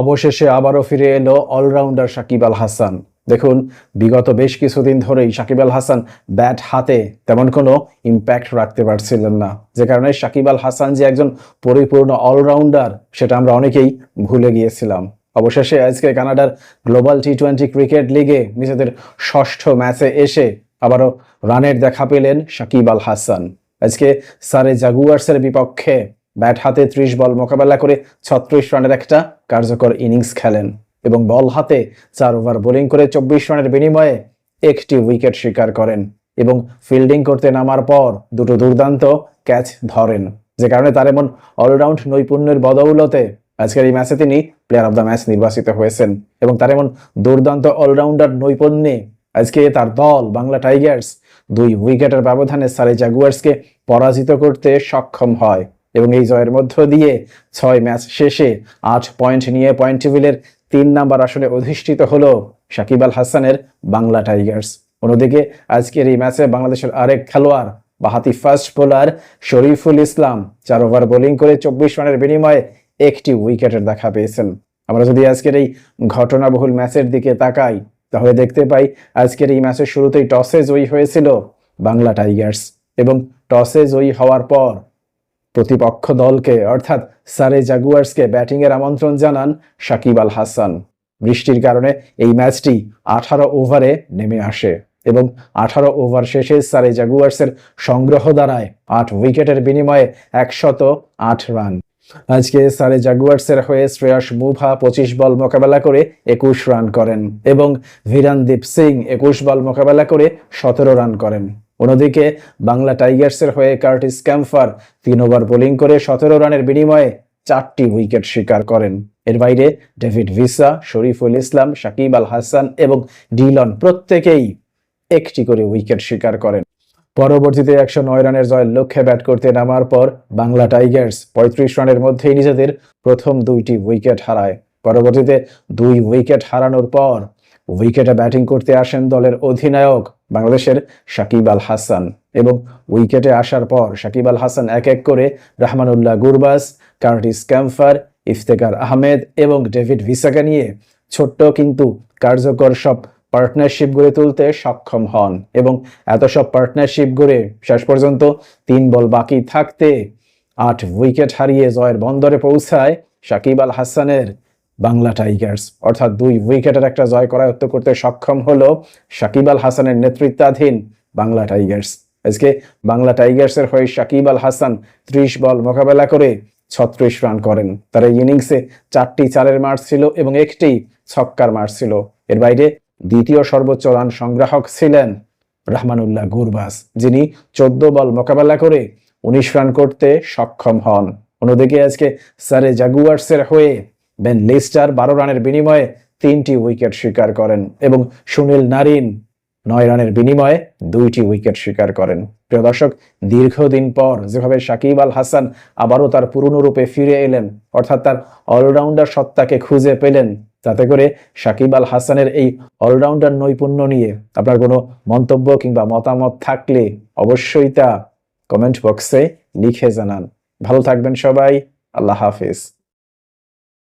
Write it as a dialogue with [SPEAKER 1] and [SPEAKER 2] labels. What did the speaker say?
[SPEAKER 1] অবশেষে আবারও ফিরে এলো অলরাউন্ডার সাকিব আল হাসান। দেখুন, বিগত বেশ কিছুদিন ধরেই সাকিব আল হাসান ব্যাট হাতে তেমন কোনো ইম্প্যাক্ট রাখতে পারছিলেন না। যে কারণে সাকিব আল হাসান যে একজন পরিপূর্ণ অলরাউন্ডার, সেটা আমরা অনেকেই ভুলে গিয়েছিলাম। অবশেষে আজকে কানাডার গ্লোবাল টি টোয়েন্টি ক্রিকেট লিগে নিজেদের ষষ্ঠ ম্যাচে এসে আবারও রানের দেখা পেলেন সাকিব আল হাসান। আজকে সারে জাগুয়ার্সের বিপক্ষে ব্যাট হাতে ত্রিশ বল মোকাবেলা করে ছত্রিশ রানের একটা কার্যকর ইনিংস খেলেন এবং বল হাতে চার ওভার বোলিং করে চব্বিশ রানের বিনিময়ে একটি উইকেট শিকার করেন এবং ফিল্ডিং করতে নামার পর দুটো দুর্দান্ত ক্যাচ ধরেন, যে কারণে তার এমন অলরাউন্ড নৈপুণ্যের বদৌলতে আজকের এই ম্যাচে তিনি প্লেয়ার অফ দ্য ম্যাচ নির্বাচিত হয়েছেন এবং তার এমন দুর্দান্ত অলরাউন্ডার নৈপুণ্যে আজকে তার দল বাংলা টাইগার্স দুই উইকেটের ব্যবধানে সারে জাগুয়ার্সকে পরাজিত করতে সক্ষম হয়। এবং এই জয়ের মধ্য দিয়ে ছয় ম্যাচ শেষে আট পয়েন্ট নিয়ে পয়েন্ট টেবিলের তিন নাম্বার আসনে অধিষ্ঠিত হলো সাকিব আল হাসানের বাংলা টাইগার্স। অন্যদিকে আজকের এই ম্যাচে বাংলাদেশের আরেক খেলোয়াড়, বাহাতি ফার্স্ট বোলার শরীফুল ইসলাম, চার ওভার বোলিং করে চব্বিশ রানের বিনিময়ে একটি উইকেটের দেখা পেয়েছেন। আমরা যদি আজকের এই ঘটনাবহুল ম্যাচের দিকে তাকাই, তাহলে দেখতে পাই আজকের এই ম্যাচের শুরুতেই টসে জয়ী হয়েছিল বাংলা টাইগার্স এবং টসে জয়ী হওয়ার পর প্রতিপক্ষ দলকে, অর্থাৎ সারে জাগুয়ার্সকে ব্যাটিংয়ের আমন্ত্রণ জানান সাকিব আল হাসান। বৃষ্টির কারণে এই ম্যাচটি আঠারো ওভারে নেমে আসে এবং আঠারো ওভার শেষে সারে জাগুয়ার্সের সংগ্রহ দ্বারায় আট উইকেটের বিনিময়ে একশত আট রান। আজকে সারে জাগুয়ার্সের হয়ে শ্রেয়াস মুভা পঁচিশ বল মোকাবেলা করে একুশ রান করেন এবং ভিরানদীপ সিং একুশ বল মোকাবেলা করে সতেরো রান করেন। অন্যদিকে, বাংলা টাইগার্সের হয়ে কার্টিস ক্যাম্পার তিন ওভার বোলিং করে সতেরো রানের বিনিময়ে চারটি উইকেট শিকার করেন। এর বাইরে, ডেভিড ভিসা, শরীফুল ইসলাম সাকিব আল হাসান এবং ডিলন প্রত্যেকেই একটি করে উইকেট শিকার করেন। পরবর্তীতে একশো নয় রানের জয়ের লক্ষ্যে ব্যাট করতে নামার পর বাংলা টাইগার্স পঁয়ত্রিশ রানের মধ্যেই নিজেদের প্রথম দুইটি উইকেট হারায়। পরবর্তীতে দুই উইকেট হারানোর পর উইকেটে ব্যাটিং করতে আসেন দলের অধিনায়ক বাংলাদেশের সাকিব আল হাসান এবং উইকেটে আসার পর সাকিব আল হাসান এক এক করে রহমানুল্লাহ গুরবাস কার্টিস ক্যাম্পার ইফতেকার আহমেদ এবং ডেভিড ভিসাকে নিয়ে ছোট্ট কিন্তু কার্যকর সব পার্টনারশিপ গড়ে তুলতে সক্ষম হন এবং এত সব পার্টনারশিপ গড়ে শেষ পর্যন্ত তিন বল বাকি থাকতে আট উইকেট হারিয়ে জয়ের বন্দরে পৌঁছায় সাকিব আল হাসানের বাংলা টাইগার্স। অর্থাৎ দুই উইকেটের একটা জয় করায়ত্ত করতে সক্ষম হলো সাকিব আল হাসানের নেতৃত্বাধীন বাংলা টাইগার্স। আজকে বাংলা টাইগার্সের হয়ে সাকিব আল হাসান ত্রিশ বল মোকাবেলা করে ছত্রিশ রান করেন। তার এই ইনিংসে চারটি চারের মার ছিল এবং একটি ছক্কার মার ছিল। এর বাইরে দ্বিতীয় সর্বোচ্চ রান সংগ্রাহক ছিলেন রহমানুল্লাহ গুরবাস যিনি চোদ্দ বল মোকাবেলা করে উনিশ রান করতে সক্ষম হন। অন্যদিকে আজকে সারে জাগুয়ার্সের হয়ে বেন লিস্টার বারো রানের বিনিময়ে তিনটি উইকেট স্বীকার করেন এবং সুনীল নারিন নয় রানের বিনিময়ে দুইটি উইকেট স্বীকার করেন। প্রিয় দর্শক, দীর্ঘদিন পর যেভাবে সাকিব আল হাসান আবারও তার পুরনো রূপে ফিরে এলেন, অর্থাৎ তার অলরাউন্ডার সত্তাকে খুঁজে পেলেন, তাতে করে সাকিব আল হাসানের এই অলরাউন্ডার নৈপুণ্য নিয়ে আপনার কোনো মন্তব্য কিংবা মতামত থাকলে অবশ্যই তা কমেন্ট বক্সে লিখে জানান। ভালো থাকবেন সবাই, আল্লাহ হাফিজ।